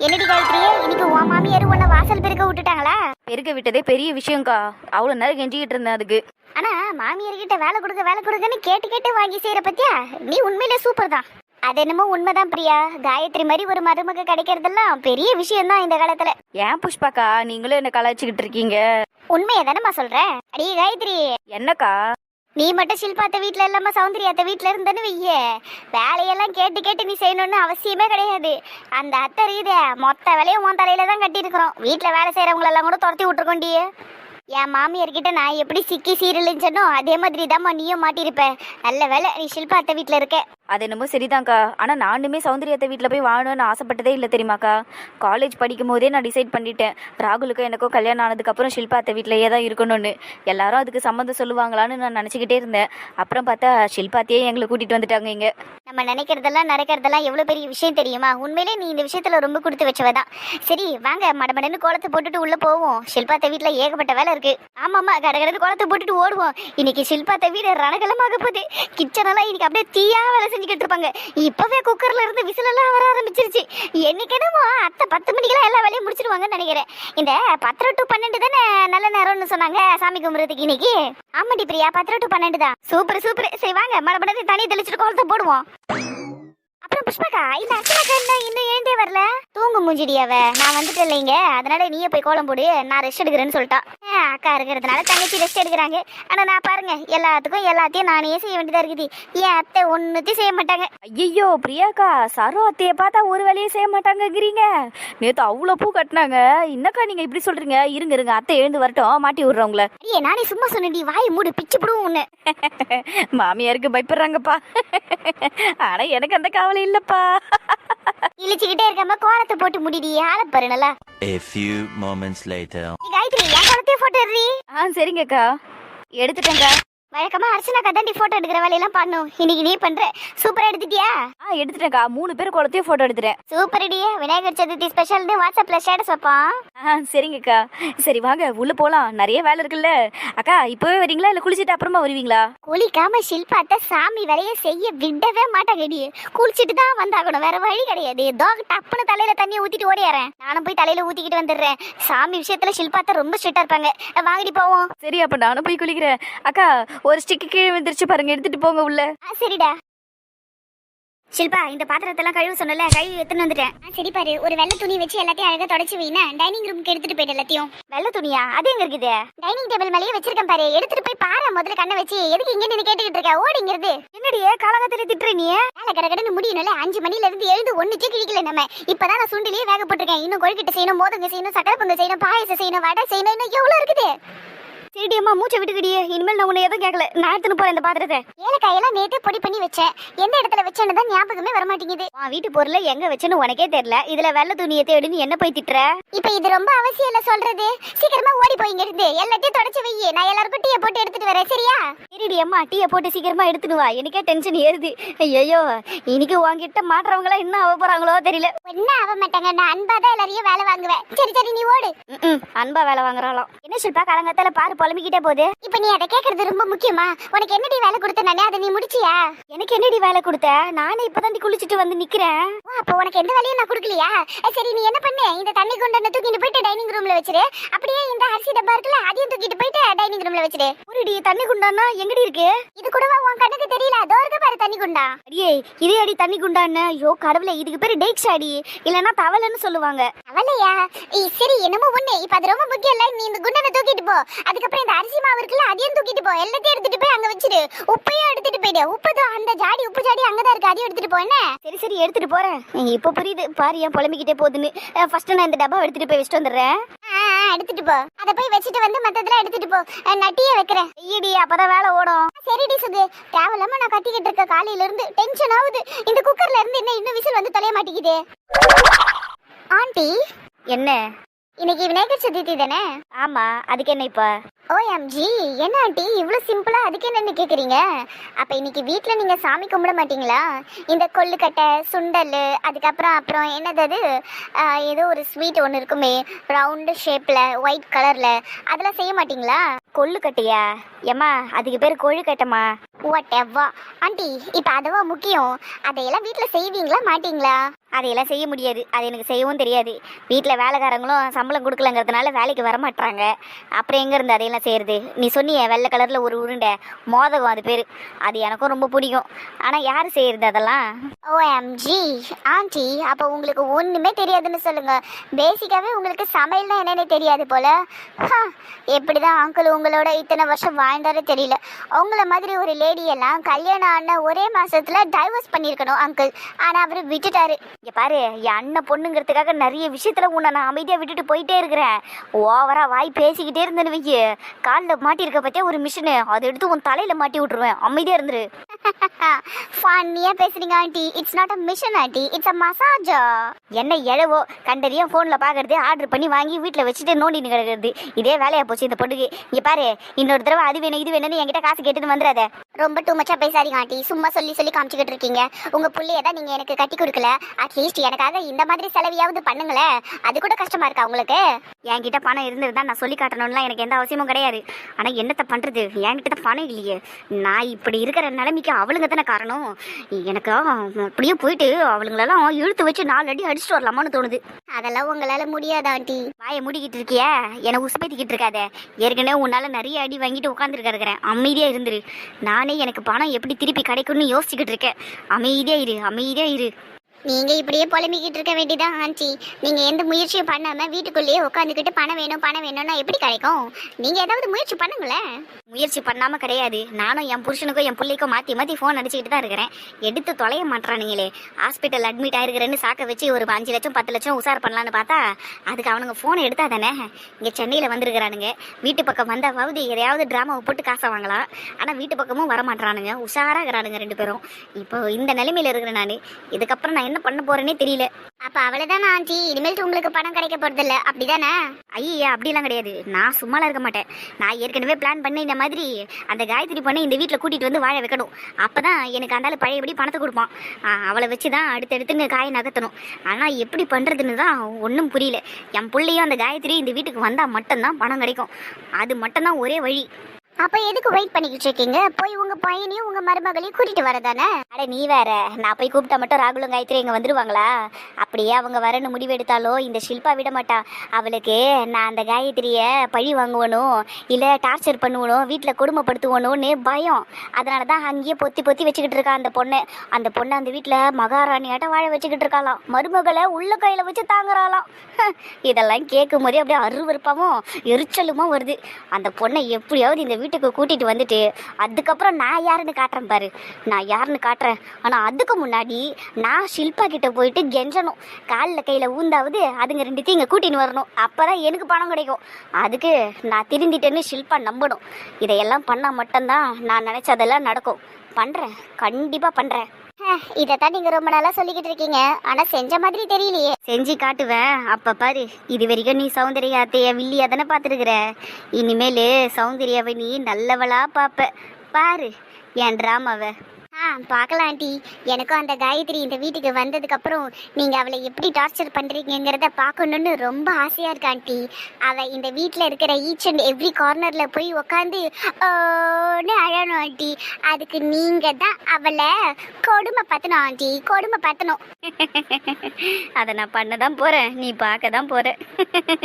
என்னடி காயத்ரியே இன்னைக்கு உன் மாமியார் உன்னை வாசல் பெருக்க விட்டுட்டாங்களா? பெருக்க விட்டதே பெரிய விஷயம்க்கா. அவ்வளோ நேரம் கெஞ்சிக்கிட்டு இருந்தேன் அதுக்கு. ஆனா மாமியார் கிட்ட வேலை கொடுக்க வேலை கொடுக்கன்னு கேட்டு கேட்டு வாங்கி செய்யற பத்தியா? நீ உண்மையிலே சூப்பர் தான். அது என்னமோ உண்மைதான் பிரியா. காயத்ரி மாதிரி ஒரு மருமக கிடைக்கிறதெல்லாம் பெரிய விஷயம் தான் இந்த காலத்துல. ஏன் புஷ்பாக்கா? நீங்களும் என்ன கலாய்ச்சிக்கிட்டு இருக்கீங்க? உண்மையை தானேம்மா சொல்றேன் அடி காயத்ரி. என்னக்கா? நீ மட்டும் ஷில்பாத்த வீட்டில் இல்லாமல் சௌந்தர்யாத்த வீட்டில் இருந்தேன்னு வைய. வேலையெல்லாம் கேட்டு கேட்டு நீ செய்யணும்னு அவசியமே கிடையாது. அந்த அத்தை இருக்குதே மொத்த வேலையும் உன் தலையில தான் கட்டியிருக்கிறோம். வீட்டில் வீட்டுல வேலை செய்கிறவங்களெல்லாம் எல்லாம் கூட துரத்தி விட்டுருக்கோண்டியே என் மாமியார் கிட்ட நான் எப்படி சிக்கி சீரழிஞ்சனோ அதே மாதிரி தாம்மா நீயும் மாட்டியிருப்ப. நல்ல வேலை நீ ஷில்பா அத்தை வீட்ல இருக்க. அது என்னமோ சரிதான்க்கா. ஆனால் நானுமே சௌந்தரியத்தை வீட்டில் போய் வாழணும்னு ஆசைப்பட்டதே இல்லை தெரியுமாக்கா? காலேஜ் படிக்கும் போதே நான் டிசைட் பண்ணிட்டேன். ராகுலுக்கும் எனக்கும் கல்யாணம் ஆனதுக்கப்புறம் ஷில்பா அத்தை வீட்டிலேயே தான் இருக்கணும்னு. எல்லாரும் அதுக்கு சம்மந்தம் சொல்லுவாங்களான்னு நான் நினச்சிக்கிட்டே இருந்தேன். அப்புறம் பார்த்தா ஷில்பாத்தையே எங்களை கூட்டிகிட்டு வந்துட்டாங்க இங்கே. நம்ம நினைக்கிறதெல்லாம் நடக்கிறதெல்லாம் எவ்வளவு பெரிய விஷயம் தெரியுமா? உண்மையிலே நீ இந்த விஷயத்துல ரொம்ப கொடுத்து வச்சவதான். சரி வாங்க மடமடன்னு கோலத்தை போட்டுட்டு உள்ள போவோம். ஷில்பாத்த வீட்ல ஏகப்பட்ட வேலை இருக்கு. ஆமாமா கடகடன்னு குளத்தை போட்டுட்டு ஓடுவோம். இன்னைக்கு ஷில்பாத்த வீடு ரணகலமாக போகுது. கிச்சன் எல்லாம் இன்னைக்கு அப்படியே தீயா வேலை செஞ்சுக்கிட்டு இருப்பாங்க. இப்பவே குக்கர்ல இருந்து விசில் எல்லாம் வர ஆரம்பிச்சிருச்சு. என்னைக்கு அத்தை பத்து மணிக்கெல்லாம் எல்லா வேலையும் முடிச்சிருவாங்கன்னு நினைக்கிறேன். இந்த பத்தரை டு பன்னெண்டு தானே நல்ல நேரம்னு சொன்னாங்க சாமி கும்பிட்றதுக்கு இன்னைக்கு? ஆமாடி பிரியா பத்தரை டு பன்னெண்டு தான். Super super. சரி வாங்க. மடமடன்னு தண்ணி தெளிச்சிட்டு குளத்தை போடுவோம். அப்புறம் புஷ்பகா இந்த அர்ச்சனாக்கா என்ன இன்னும் ஏண்டே வரல? தூங்கு மூஞ்சிடி அவ. நான் வந்துட்டேன் இல்லைங்க அதனால நீயே போய் கோலம் போடு. நான் ரெஸ்ட் எடுக்கிறேன்னு சொல்லிட்டா. அக்கா இருக்கிறதுனால தங்கச்சி ரெஸ்ட் எடுக்கிறாங்க. ஆனா நான் பாருங்க எல்லாத்துக்கும் எல்லாத்தையும் நானே செய்ய வேண்டியதா இருக்குது. என் அத்தை ஒன்னுத்தையும் செய்ய மாட்டாங்க. ஐயோ பிரியாக்கா சரோ அத்தையை பார்த்தா ஒரு வேலையும் செய்ய மாட்டாங்கங்கிறீங்க. நேற்று அவ்வளோ பூ கட்டினாங்க. என்னக்கா நீங்கள் இப்படி சொல்கிறீங்க இருங்க இருங்க. அத்தை எழுந்து வரட்டும். மாட்டி விட்றவங்கள. அடியே நானே சும்மா சொன்னடி வாய் மூடு பிச்சு பிடுவோம் உன்னை மாமியாருக்கு பயப்படுறாங்கப்பா. ஆனால் எனக்கு அந்த கவலை இல்லைப்பா இழிச்சுக்கிட்டே இருக்காம கோலத்தை போட்டு முடிடி ஆள பாரு நல்லா. A few moments later. நீ காயத்ரி என் கோலத்தையே போட்டோ எடுறி ஆ சரிங்கக்கா. எடுத்துட்டேங்க்கா வழக்கமா அர்ச்சனாக்கா தாண்டி போட்டோ எடுக்கிற வேலையெல்லாம் பண்ணும். இன்னைக்கு நீ பண்ற? சூப்பரா எடுத்துட்டியா? ஆ எடுத்துட்டேன்க்கா. மூணு பேர் குளத்தையும் ஃபோட்டோ எடுத்துட்டேன். சூப்பர் அடியே விநாயகர் சதுர்த்தி ஸ்பெஷல்னு வாட்ஸ்அப்ல ஸ்டேட்டஸ் வைப்பான் ஆ சரிங்கக்கா. சரி வாங்க. உள்ளே போகலாம் நிறைய வேலை இருக்குல்ல. அக்கா இப்போவே வரீங்களா? இல்லை குளிச்சுட்டு அப்புறமா வருவீங்களா? குளிக்காம ஷில்பாத்த சாமி வேலைய செய்ய விடவே மாட்டாங்கடி குளிச்சுட்டு தான் வந்தாகணும். வேற வழி கிடையாது. ஏதோ டப்புன்னு தலையில தண்ணியை ஊத்திட்டு ஓடியாரேன். நானும் போய் தலையில ஊத்திக்கிட்டு வந்துடுறேன். சாமி விஷயத்துல ஷில்பாத்த ரொம்ப ஸ்ட்ரிக்டா இருப்பாங்க. அஹ் வாங்கடி போவோம். சரி அப்போ நானும் போய் குளிக்கிறேன். அக்கா ஒரு ஸ்டிக்கு கீழே விழுந்துருச்சு பாருங்க எடுத்துட்டு போங்க உள்ள. சரிடா. ஷில்பா இந்த பாத்திரத்தெல்லாம் கழுவு சொன்னல கழுவி எடுத்துன்னு வந்துட்டேன். சரி பாரு ஒரு வெள்ளை துணி வச்சு எல்லாத்தையும் அழகா தொடச்சு வைனா டைனிங் ரூமுக்கு எடுத்துட்டு போயிட்டு எல்லாத்தையும். வெள்ளை துணியா? அது எங்க இருக்குது? டைனிங் டேபிள் மேலேயே வச்சிருக்கேன் பாரு எடுத்துட்டு போய் பாரு முதல்ல கண்ணை வச்சு. எதுக்கு இங்க நின்னு கேட்டுக்கிட்டு இருக்க? ஓடிங்கிறது என்னடியே காலகத்துல திட்டுற நீ? வேலை கடை கடன்னு முடியணும்ல அஞ்சு மணில இருந்து எழுந்து ஒண்ணுக்கே கிழிக்கல நம்ம. இப்பதான் நான் சுண்டிலேயே வேக போட்டிருக்கேன். இன்னும் கொழுக்கிட்ட செய்யணும் மோதங்க செய்யணும் சக்கரை பொங்கல் செய்யணும் பாயசம் செய்யணும் வடை செய்யணும் இன்னும் எவ்வளவு இருக்குது? சரிடி அம்மா மூச்சை விட்டுக்கிடியே இனிமேல் நான் உன்னை எதுவும் கேட்கல. நான் எடுத்துன்னு போறேன் இந்த பாத்திரத்தை. ஏலக்காயெல்லாம் நேத்தே பொடி பண்ணி வச்சேன். எந்த இடத்துல வச்சேன்னு தான் ஞாபகமே வர மாட்டேங்குது உன் வீட்டு பொருளை எங்க வச்சேன்னு உனக்கே தெரியல. இதுல வெள்ளை துணியை தேடி என்ன போய் திட்டுற? இப்ப இது ரொம்ப அவசியம் இல்ல சொல்றது. சீக்கிரமா ஓடி போய் இங்க இருந்து. எல்லாத்தையும் தொடச்சு வையே நான் எல்லாருக்கும் டீயை போட்டு எடுத்துட்டு வரேன். சரியா? சரிடி அம்மா டீயை போட்டு சீக்கிரமா எடுத்துட்டு வா. எனக்கே டென்ஷன் ஏறுது. ஐயோ இன்னைக்கு உன்கிட்ட மாட்டுறவங்களா என்ன ஆக போறாங்களோ தெரியல. என்ன ஆக மாட்டாங்க. நான் அன்பா தான் எல்லாரையும் வேலை வாங்குவேன். சரி சரி நீ ஓடு. ம் அன்பா வேலை வாங்குறாளாம். என்ன ஷில்பா காலங்கத்தால பாரு புலம்பிக்கிட்டே போகுது. இப்ப நீ அதை கேட்கறது ரொம்ப முக்கியமா? உனக்கு என்னடி வேலை கொடுத்த நானே அதை நீ முடிச்சியா? எனக்கு என்னடி வேலை கொடுத்த? நானே இப்பதான் குளிச்சுட்டு வந்து நிக்கிறேன். ஓ, அப்போ உனக்கு எந்த வேலையும் நான் கொடுக்கலையா? சரி நீ என்ன பண்ணு? இந்த தண்ணி குண்டனை தூக்கிட்டு போயிட்டு டைனிங் ரூம்ல வச்சிரு. அப்படியே இந்த அரிசி டப்பா இருக்குல்ல அதையும் தூக்கிட்டு போயிட்டு டைனிங் ரூம்ல வச்சிரு. ஒருடி தண்ணி குண்டானா எங்கடி இருக்கு? இது கூடவா உன் கண்ணுக்கு தெரியல? அதோ இருக்க பாரு தண்ணி குண்டா. அடியே இதே அடி தண்ணி குண்டான்னு? ஐயோ கடவுளே இதுக்கு பேரு டேக்ஸ் அடி இல்லனா தவளைன்னு சொல்லுவாங்க. தவளையா? சரி என்னமோ ஒண்ணு. இப்ப அது ரொம்ப முக்கியம் இல்ல. நீ இந்த குண்டனை தூக்கிட்டு போ. அதுக்கப்புறம் இந்த அரிசி மாவு இருக்குல்ல அதையும் தூக்கிட்டு போ. எல்லாத்தையும் எடுத்துட்டு போய் அங்க வச்சிரு. உப்பையும் எடுத்துட்டு போயிடு. உப்பு அந்த ஜாடி உப்பு ஜாடி அங்கதான் இருக்கு. அதையும் எடுத்துட்டு போ. என்ன? சரி சரி எடுத்துட்டு போறேன். இப்போ புரியுது. பாரு ஏன் புலம்பிக்கிட்டே போகுதுன்னு. ஃபர்ஸ்ட் நான் இந்த டப்பா எடுத்துட்டு போய் வச்சுட்டு வந்துடுறேன். எடுத்துட்டு போ. அத போய் வச்சுட்டு வந்து மத்ததெல்லாம் எடுத்துட்டு போ. அஹ், நான் டீயை வைக்கிறேன். ஐயடி அப்பதான் வேலை ஓடும். சரிடி சுகு. தேவையில்லாம நான் கத்திக்கிட்டு இருக்க காலையில இருந்து டென்ஷன் ஆகுது. இந்த குக்கர்ல இருந்து என்ன இன்னும் விசில் வந்து தொலைய மாட்டேங்குது. ஆண்டி. என்ன? இன்னைக்கு விநாயகர் சதுர்த்தி தானே? ஆமா அதுக்கு என்ன இப்ப? ஓஎம்ஜி என்ன ஆண்டி இவ்வளோ சிம்பிளா அதுக்கு என்னன்னு கேக்குறீங்க? அப்ப இன்னைக்கு வீட்ல நீங்க சாமி கும்பிட மாட்டீங்களா? இந்த கொள்ளுக்கட்டை சுண்டல் அதுக்கப்புறம் அப்புறம் என்னது அது? ஏதோ ஒரு ஸ்வீட் ஒன்று இருக்குமே ரவுண்டு ஷேப்ல ஒயிட் கலர்ல அதெல்லாம் செய்ய மாட்டீங்களா? கொள்ளுக்கட்டையா? ஏம்மா அதுக்கு பேர் கொழுக்கட்டைமா வாட் எவ்வா ஆண்டி இப்ப அதுவா முக்கியம். அதையெல்லாம் வீட்ல செய்வீங்களா மாட்டீங்களா? அதையெல்லாம் செய்ய முடியாது. அது எனக்கு செய்யவும் தெரியாது. வீட்டில் வேலைக்காரங்களும் சம்பளம் கொடுக்கலங்கிறதுனால வேலைக்கு வர மாட்றாங்க. அப்புறம் எங்கே இருந்து அதையெல்லாம் செய்கிறது நீ சொன்னியே வெள்ளை கலரில் ஒரு உருண்டை. மோதகம் அது பேர். அது எனக்கும் ரொம்ப பிடிக்கும். ஆனால் யார் செய்கிறது அதெல்லாம்? ஓஎம்ஜி ஆண்டி அப்போ உங்களுக்கு ஒன்றுமே தெரியாதுன்னு சொல்லுங்கள் பேசிக்காகவே உங்களுக்கு சமையல்னா என்னன்னு தெரியாது போல். எப்படி தான் அங்கிள் உங்களோட இத்தனை வருஷம் வாழ்ந்தாரே தெரியல. உங்கள மாதிரி ஒரு லேடி எல்லாம் கல்யாணம் ஆன ஒரே மாதத்தில் டைவர்ஸ் பண்ணியிருக்கணும் அங்கிள் ஆனால் அவர் விட்டுட்டாரு. இங்க பாரு என் அண்ணன் பொண்ணுங்கிறதுக்காக நிறைய விஷயத்துல உன்னை நான் அமைதியா விட்டுட்டு போயிட்டே இருக்கிறேன். ஓவரா வாய் பேசிக்கிட்டே இருந்தேன்னு வைக்க காலில் மாட்டியிருக்க பத்தியா ஒரு மிஷினு? அதை எடுத்து உன் தலையில மாட்டி விட்டுருவேன். அமைதியா இருந்துரு. ஃபன்னியா பேசுறீங்க aunty. It's not a machine aunty. It's a மசாஜா என்ன எழவோ? கண்டறியும் ஃபோனில் பார்க்கறது ஆர்டர் பண்ணி வாங்கி வீட்டில் வச்சுட்டு நோண்டின்னு கிடக்கிறது. இதே வேலையா போச்சு இந்த பொண்ணுக்கு. இங்க பாரு இன்னொரு தடவை அது வேணும் இது வேணும்னு என்கிட்ட காசு கேட்டுட்டு வந்துடாத. ரொம்ப டூ மச்சா பேசாதீங்க ஆண்டி. சும்மா சொல்லி சொல்லி காமிச்சிக்கிட்டு இருக்கீங்க. உங்க புள்ளைய தான் நீங்க எனக்கு கட்டி கொடுக்கல. அட்லீஸ்ட் எனக்காக இந்த மாதிரி செலவியாவது பண்ணுங்களேன் அது கூட கஷ்டமா இருக்கா உங்களுக்கு? என்கிட்ட பணம் இருந்திருந்தா நான் சொல்லி காட்டணும்லாம் எனக்கு எந்த அவசியமும் கிடையாது. ஆனா என்னத்த பண்றது? என்கிட்ட தான் பணம் இல்லையே. நான் இப்படி இருக்கிற நிலைமைக்கு அவளுங்க தானே காரணம்? எனக்கு அப்படியே போயிட்டு அவளுங்களெல்லாம் இழுத்து வச்சு நாலு அடி அடிச்சுட்டு வரலாமான்னு தோணுது. அதெல்லாம் உங்களால முடியாது ஆண்டி. வாயை மூடிக்கிட்டு இருக்கிய? என்னை உசுப்பேத்திக்கிட்டு இருக்காத. ஏற்கனவே உன்னால நிறைய அடி வாங்கிட்டு உட்காந்துருக்க இருக்கிறேன். அமைதியா இருந்துரு. நானே எனக்கு பணம் எப்படி திருப்பி கிடைக்கும்னு யோசிச்சுக்கிட்டு இருக்கேன். அமைதியா இரு அமைதியா இரு. நீங்க இப்படியே புலம்பிக்கிட்டு இருக்க வேண்டியதான் ஆண்டி நீங்க எந்த முயற்சியும் பண்ணாம வீட்டுக்குள்ளேயே உட்காந்துக்கிட்டு பணம் வேணும் பணம் வேணும்னா எப்படி கிடைக்கும்? நீங்க ஏதாவது முயற்சி பண்ணுங்களேன். முயற்சி பண்ணாம கிடையாது. நானும் என் புருஷனுக்கும் என் பிள்ளைக்கும் மாத்தி மாத்தி ஃபோன் அடிச்சுக்கிட்டு தான் இருக்கிறேன். எடுத்து தொலைய மாட்டானுங்களே ஹாஸ்பிட்டல் அட்மிட் ஆயிருக்கிறேன்னு சாக்க வச்சு ஒரு அஞ்சு லட்சம் பத்து லட்சம் உசார் பண்ணலான்னு பார்த்தா அதுக்கு அவனுங்க ஃபோன் எடுத்தா தானே? இங்க சென்னையில வந்திருக்கிறானுங்க. வீட்டு பக்கம் வந்தாவது எதையாவது டிராமாவை போட்டு காசை வாங்கலாம். ஆனா வீட்டு பக்கமும் வர மாட்டானுங்க உஷாரா இருக்கிறானுங்க ரெண்டு பேரும். இப்போ இந்த நிலைமையில இருக்கிறேன் நான். இதுக்கப்புறம் நான் என்ன பண்ண போறேனே தெரியல. அப்ப அவ்வளவுதான் ஆஞ்சி இனிமேல் உங்களுக்கு பணம் கிடைக்க போறது இல்ல அப்படிதானே? ஐயா அப்படிலாம் கிடையாது. நான் சும்மாலாம் இருக்க மாட்டேன். நான் ஏற்கனவே பிளான் பண்ண இந்த மாதிரி அந்த காயத்ரி பொண்ணை இந்த வீட்டில் கூட்டிட்டு வந்து வாழ வைக்கணும். அப்பதான் எனக்கு அந்தாலும் பழையபடி பணத்தை கொடுப்பான். அவளை வச்சு தான் அடுத்தடுத்துன்னு காயை நகர்த்தணும். ஆனால் எப்படி பண்ணுறதுன்னு தான் ஒன்றும் புரியல. என் பிள்ளையும் அந்த காயத்ரி இந்த வீட்டுக்கு வந்தால் மட்டும்தான் பணம் கிடைக்கும். அது மட்டும்தான் ஒரே வழி. அப்ப எதுக்கு வெயிட் பண்ணிக்கிட்டு இருக்கீங்க? போய் உங்க பையனையும் உங்க மருமகளையும் கூட்டிட்டு வரதானே? அட நீ வேற. நான் போய் கூப்பிட்டா மட்டும் ராகுலும் காயத்ரி இங்க வந்துருவாங்களா? அப்படியே அவங்க வரன்னு முடிவெடுத்தாலோ இந்த ஷில்பா விட மாட்டா. அவளுக்கு நான் அந்த காயத்ரிய பழி வாங்குவனும் இல்ல டார்ச்சர் பண்ணுவனும் வீட்டுல கொடுமைப்படுத்துவனும்னு பயம். அதனால தான் அங்கேயே பொத்தி பொத்தி வச்சுக்கிட்டு இருக்கா அந்த பொண்ணு. அந்த பொண்ணு அந்த வீட்டுல மகாராணியாட்ட வாழ வச்சுக்கிட்டு இருக்காளாம். மருமகளை உள்ள கையில வச்சு தாங்குறாளாம். இதெல்லாம் கேட்கும் போதே அப்படியே அருவருப்பாவும் எரிச்சலுமா வருது. அந்த பொண்ணை எப்படியாவது இந்த வீட்டு வீட்டுக்கு கூட்டிகிட்டு வந்துட்டு அதுக்கப்புறம் நான் யாருன்னு காட்டுறேன் பாரு. நான் யாருன்னு காட்டுறேன். ஆனால் அதுக்கு முன்னாடி நான் ஷில்பா கிட்ட போயிட்டு கெஞ்சணும். காலில் கையில் ஊந்தாவது அதுங்க ரெண்டுத்தையும் இங்கே கூட்டின்னு வரணும். அப்போ தான் எனக்கு பணம் கிடைக்கும். அதுக்கு நான் திருந்திட்டேன்னு ஷில்பா நம்பணும். இதையெல்லாம் பண்ணால் மட்டும்தான் நான் நினச்சதெல்லாம் நடக்கும். பண்ணுறேன் கண்டிப்பாக பண்ணுறேன் இதைத்தான் நீங்க ரொம்ப நாளா சொல்லிக்கிட்டு இருக்கீங்க. ஆனா செஞ்ச மாதிரி தெரியலையே. செஞ்சு காட்டுவேன் அப்ப பாரு இது வரைக்கும் நீ சௌந்தர்யா அத்தைய வில்லியா தானே பாத்துருக்குற இனிமேலு சௌந்தர்யாவை நீ நல்லவளா பாப்ப. பாரு என் டிராமாவை. ஆ பார்க்கலாம் ஆண்டி. எனக்கும் அந்த காயத்ரி இந்த வீட்டுக்கு வந்ததுக்கு அப்புறம் நீங்க அவளை எப்படி டார்ச்சர் பண்றீங்கங்கிறத பார்க்கணும்னு ரொம்ப ஆசையா இருக்கு ஆண்டி. அவ இந்த வீட்டில் இருக்கிற ஈச் அண்ட் எவ்ரி கார்னர்ல போய் உக்காந்து ஓன்னு அழணும் ஆண்டி. அதுக்கு நீங்க தான் அவளை கொடுமை பத்தணும் ஆண்டி. கொடுமை பத்தணும். அதை நான் பண்ண தான் போறேன். நீ பார்க்க தான் போற.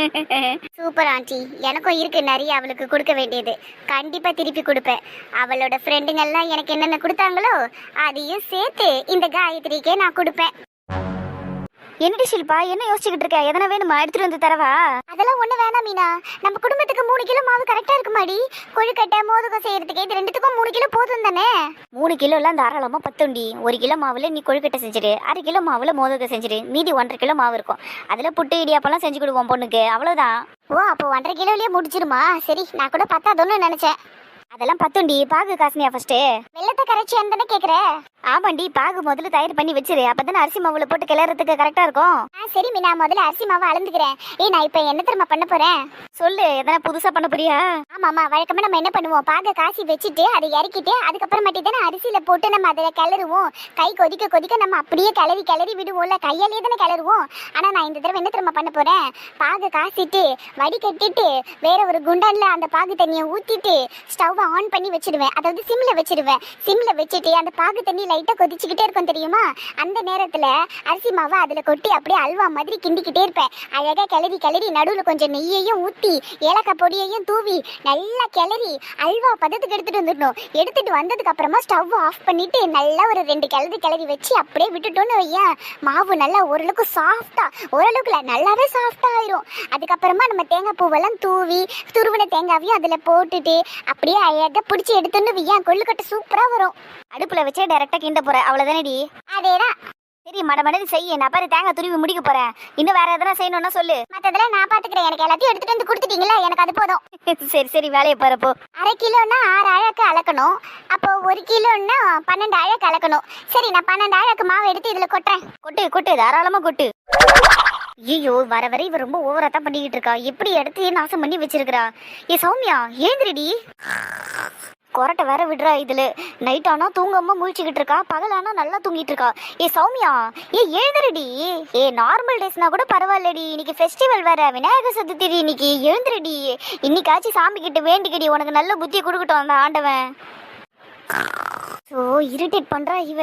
Super aunty. எனக்கும் இருக்கு நிறைய அவளுக்கு கொடுக்க வேண்டியது. கண்டிப்பா திருப்பி கொடுப்பேன். அவளோட ஃப்ரெண்டுங்க எல்லாம் எனக்கு என்னென்ன கொடுத்தாங்களோ அதையும் சேர்த்து இந்த காயத்ரிக்கே நான் கொடுப்பேன். என்னடி ஷில்பா என்ன யோசிச்சுக்கிட்டு இருக்க? எதனா வேணுமா? எடுத்துட்டு வந்து தரவா? அதெல்லாம் ஒண்ணு வேணாம் மீனா. நம்ம குடும்பத்துக்கு மூணு கிலோ மாவு கரெக்டா இருக்குமாடி? கொழுக்கட்டை மோதகம் செய்யறதுக்கு இது ரெண்டுத்துக்கும் மூணு கிலோ போதும் தானே? மூணு கிலோ எல்லாம் தாராளமா பத்துண்டி. ஒரு கிலோ மாவுல நீ கொழுக்கட்டை செஞ்சிரு. அரை கிலோ மாவுல மோதகம் செஞ்சிரு. மீதி ஒன்றரை கிலோ மாவு இருக்கும். அதுல புட்டு இடியாப்பெல்லாம் செஞ்சு கொடுவோம் பொண்ணுக்கு. அவ்வளவுதான். ஓ அப்போ ஒன்றரை கிலோலயே முடிச்சிருமா? சரி நான் கூட பத்தாதோன்னு நினைச்சேன். அதெல்லாம் பத்துண்டி பாகு காசுனியா ஃபர்ஸ்ட் வெள்ளத்தை கரைச்சி அந்த கேக்குற? ஆமாண்டி பாகு முதல்ல தயார் பண்ணி வச்சிரு. அப்பதானே அரிசி மாவுல போட்டு கிளறதுக்கு கரெக்டா இருக்கும். சரி மீனா முதல்ல அரிசி மாவு அளந்துக்கிறேன். ஏய் நான் இப்ப என்ன தெரியுமா பண்ண போறேன்? சொல்லு எதனா புதுசா பண்ண போறியா? ஆமாமா வழக்கமா நம்ம என்ன பண்ணுவோம்? பாக காசி வச்சுட்டு அதை இறக்கிட்டு அதுக்கப்புறமேட்டு தானே அரிசியில போட்டு நம்ம அதில் கிளறுவோம். கை கொதிக்க கொதிக்க நம்ம அப்படியே கிளறி கிளறி விடுவோம்ல. கையாலேயே தானே கிளறுவோம். ஆனா நான் இந்த தடவை என்ன தெரியுமா பண்ண போறேன்? பாகு காசிட்டு வடிகட்டிட்டு வேற ஒரு குண்டான்ல அந்த பாகு தண்ணியை ஊத்திட்டு ஸ்டவ் ஸ்டவ் ஆன் பண்ணி வச்சிடுவேன் அதாவது சிம்ல வச்சிடுவேன் சிம்ல வச்சுட்டு அந்த பாகு தண்ணி லைட்டா கொதிச்சுக்கிட்டே இருக்கும் தெரியுமா? அந்த நேரத்துல அரிசி மாவை அதுல கொட்டி அப்படியே அல்வா மாதிரி கிண்டிக்கிட்டே இருப்பேன். அழகா கிளறி கிளறி நடுவுல கொஞ்சம் நெய்யையும் ஊத்தி ஏலக்காய் பொடியையும் தூவி நல்லா கிளறி அல்வா பதத்துக்கு எடுத்துட்டு வந்துடணும். எடுத்துட்டு வந்ததுக்கு அப்புறமா ஸ்டவ் ஆஃப் பண்ணிட்டு நல்லா ஒரு ரெண்டு கிளறி கிளறி வச்சு அப்படியே விட்டுட்டோன்னு வையேன். மாவு நல்லா ஓரளவுக்கு சாஃப்டா ஓரளவுக்கு நல்லாவே சாஃப்டா ஆயிரும். அதுக்கப்புறமா நம்ம தேங்காய் பூவெல்லாம் தூவி துருவின தேங்காவையும் அதுல போட்டுட்டு அப்படியே அழகா பிடிச்சி எடுத்தோன்னு வையேன் கொள்ளுக்கட்டை சூப்பரா வரும். அடுப்பில் வச்சே டைரெக்டாக கிண்ட போகிறேன் அவ்வளோதானடி அதேதான் சரி மட மடன்னு செய்ய. நான் பாரு தேங்காய் துருவி முடிக்க போகிறேன் இன்னும் வேற எதனா செய்யணும்னா சொல்லு. மத்ததெல்லாம் நான் பாத்துக்கிறேன். எனக்கு எல்லாத்தையும் எடுத்துட்டு வந்து கொடுத்துட்டீங்களா எனக்கு அது போதும். சரி சரி வேலையை பாருப்போ அரை கிலோன்னா ஆறு அழகு அளக்கணும் அப்போ ஒரு கிலோன்னா பன்னெண்டு அழகு அளக்கணும் சரி நான் பன்னெண்டு அழகு மாவு எடுத்து இதுல கொட்டுறேன். கொட்டு கொட்டு தாராளமாக கொட்டு. ஐயோ வர வர இவ ரொம்ப ஓவரா தான் பண்ணிக்கிட்டு இருக்கா. எப்படி எடுத்து நாசம் பண்ணி வச்சிருக்கிறா? ஏ சௌமியா ஏந்திரிடி. கொரட்டை வேற விடுறா இதுல. நைட் ஆனா தூங்காம முழிச்சுக்கிட்டு இருக்கா. பகலானா நல்லா தூங்கிட்டு இருக்கா. ஏ சௌமியா ஏ எழுந்துருடி ஏ நார்மல் டேஸ்னா கூட பரவாயில்லடி. இன்னைக்கு ஃபெஸ்டிவல் வேற. விநாயகர் சதுர்த்தி இன்னைக்கு. எழுந்துருடி இன்னைக்காச்சும் சாமி கிட்ட வேண்டிக்கடி. உனக்கு நல்ல புத்தி கொடுக்கட்டும் அந்த ஆண்டவன். ஸோ இரிட்டேட் பண்ணுறா இவ.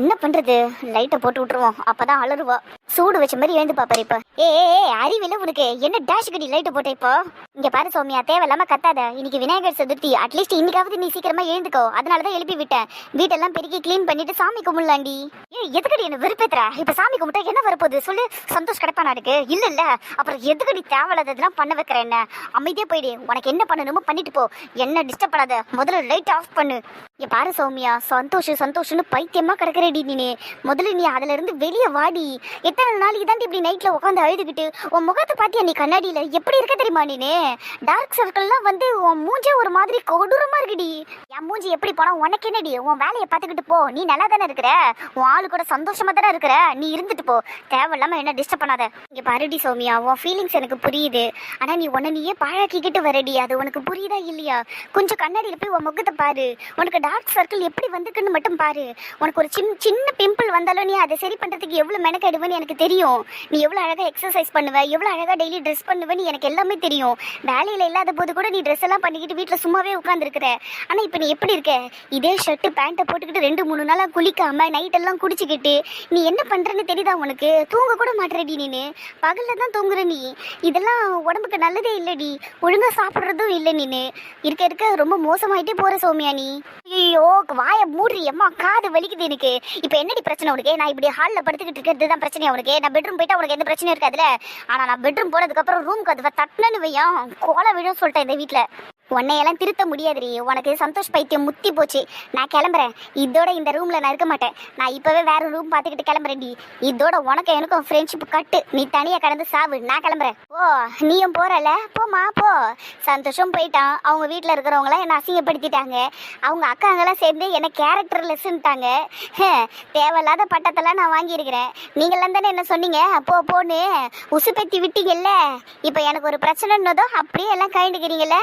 என்ன பண்ணுறது லைட்டை போட்டு விட்ருவோம் அப்போ தான் அலறுவா. சூடு வச்ச மாதிரி எழுந்து பாப்பாரு இப்ப. ஏ ஏ, அறிவில உனக்கு. என்ன டேஷ் கடி லைட்டு போட்ட இப்போ? இங்க பாரு சோமியா தேவையில்லாம கத்தாத. இன்னைக்கு விநாயகர் சதுர்த்தி. அட்லீஸ்ட் இன்னைக்காவது நீ சீக்கிரமா எழுந்துக்கோ. அதனாலதான் எழுப்பி விட்டேன். வீட்டெல்லாம் பெருக்கி க்ளீன் பண்ணிட்டு சாமி கும்பிடலாண்டி. ஏ எதுக்கடி என்ன வெறுப்பேத்துற? இப்ப சாமி கும்பிட்டா என்ன வரப்போகுது? சொல்லு. சந்தோஷ் கிடப்பானா இருக்கு இல்ல இல்ல அப்புறம் எதுக்கடி தேவையில்லாததெல்லாம் பண்ண வைக்கிற என்ன? அமைதியா போயிடு. உனக்கு என்ன பண்ணணுமோ பண்ணிட்டு போ. என்ன டிஸ்டர்ப் பண்ணாத. முதல்ல லைட் ஆஃப் பண்ணு. இங்க பாரு சௌமியா. சந்தோஷ் சந்தோஷம்னு பைத்தியமா கிடக்குறடி நீ முதல்ல நீ அதுல இருந்து வெளியே வாடி. எத்தனை நாளைக்கு தான் இப்படி நைட்ல உட்காந்து அழுதுகிட்டு உன் முகத்தை பார்த்தியா நீ கண்ணாடியில? எப்படி இருக்க தெரியுமா நீனு? டார்க் சர்க்கிள்லாம் வந்து உன் மூஞ்சே ஒரு மாதிரி கொடூரமா இருக்குடி. என் மூஞ்சி எப்படி போனா உனக்கு என்னடி? உன் வேலையை பார்த்துக்கிட்டு போ. நீ நல்லா தானே இருக்கிற? உன் ஆளு கூட சந்தோஷமா தானே இருக்கிற? நீ இருந்துட்டு போ. தேவையில்லாமல் என்ன டிஸ்டர்ப் பண்ணாத. இங்கே பாருடி சோமியா உன் ஃபீலிங்ஸ் எனக்கு புரியுது. ஆனா நீ உன்னை நீயே பாழாக்கிக்கிட்டு வரடி. அது உனக்கு புரியுதா இல்லையா? கொஞ்சம் கண்ணாடியில போய் உன் முகத்தை பாரு. உனக்கு டார்க் சர்க்கிள் எப்படி வந்துக்குன்னு மட்டும் பாரு. உனக்கு ஒரு சின்ன சின்ன பிம்பிள் வந்தாலும் நீ அதை சரி பண்ணுறதுக்கு எவ்வளோ மெனக்கெடுவேன்னு எனக்கு தெரியும். நீ எவ்வளோ அழகாக எக்ஸசைஸ் பண்ணுவ எவ்வளோ அழகாக டெய்லி ட்ரெஸ் பண்ணுவேன்னு எனக்கு எல்லாமே தெரியும். வேலையில் இல்லாத போது கூட நீ ட்ரெஸ் எல்லாம் பண்ணிக்கிட்டு வீட்டில் சும்மாவே உட்காந்துருக்குற ஆனால் இப்போ நீ எப்படி இருக்க? இதே ஷர்ட்டு பேண்ட்டை போட்டுக்கிட்டு ரெண்டு மூணு நாளாக குளிக்காமல் நைட்டெல்லாம் குடிச்சிக்கிட்டு நீ என்ன பண்ணுறேன்னு தெரியுதா உனக்கு? தூங்க கூட மாட்டேறடி நீனு. பகலில் தான் தூங்குற நீ. இதெல்லாம் உடம்புக்கு நல்லதே இல்லைடி. ஒழுங்காக சாப்பிட்றதும் இல்லை நீனு. இருக்க இருக்க ரொம்ப மோசமாயிட்டே போகிற சோமியா நீ. ஐயோ வாயை மூடுறி. அம்மா காது வலிக்குது எனக்கு. இப்போ என்னடி பிரச்சனை உனக்கு? நான் இப்படி ஹாலில் படுத்துக்கிட்டு இருக்கிறது தான் பிரச்சனை உனக்கு? உனக்கு நான் பெட்ரூம் போயிட்டா உனக்கு எந்த பிரச்சனையும் இருக்காதுல்ல? ஆனா நான் பெட்ரூம் போனதுக்கு அப்புறம் ரூம் கதவை தட்டினு வையான். கோலை விழும் சொல்லிட்டேன் இந்த வீட்டில் உன்னையெல்லாம் திருத்த முடியாதுடி. உனக்கு சந்தோஷ் பைத்தியம் முத்தி போச்சு. நான் கிளம்புறேன். இதோட இந்த ரூம்ல நான் இருக்க மாட்டேன். நான் இப்பவே வேற ரூம் பார்த்துக்கிட்டு கிளம்புறேன்டி. இதோட உனக்கு எனக்கும் ஃப்ரெண்ட்ஷிப் கட்டு. நீ தனியா கடந்து சாவு. நான் கிளம்புறேன். ஓ நீயும் போறல? போமா போ. சந்தோஷம் போயிட்டான். அவங்க வீட்டில் இருக்கிறவங்களாம் என்னை அசிங்கப்படுத்திட்டாங்க. அவங்க அக்காங்கெல்லாம் சேர்ந்து என்னை கேரக்டர் லெஸ்ன்ட்டாங்க தேவையில்லாத பட்டத்தெல்லாம் நான் வாங்கியிருக்கிறேன். நீங்களாம் தானே என்ன சொன்னீங்க? போ போன்னு. உசுப்பேத்தி விட்டீங்கல்ல. இப்போ எனக்கு ஒரு பிரச்சனைன்னதோ அப்படியே எல்லாம் கழிண்டுக்கிறீங்கல்ல.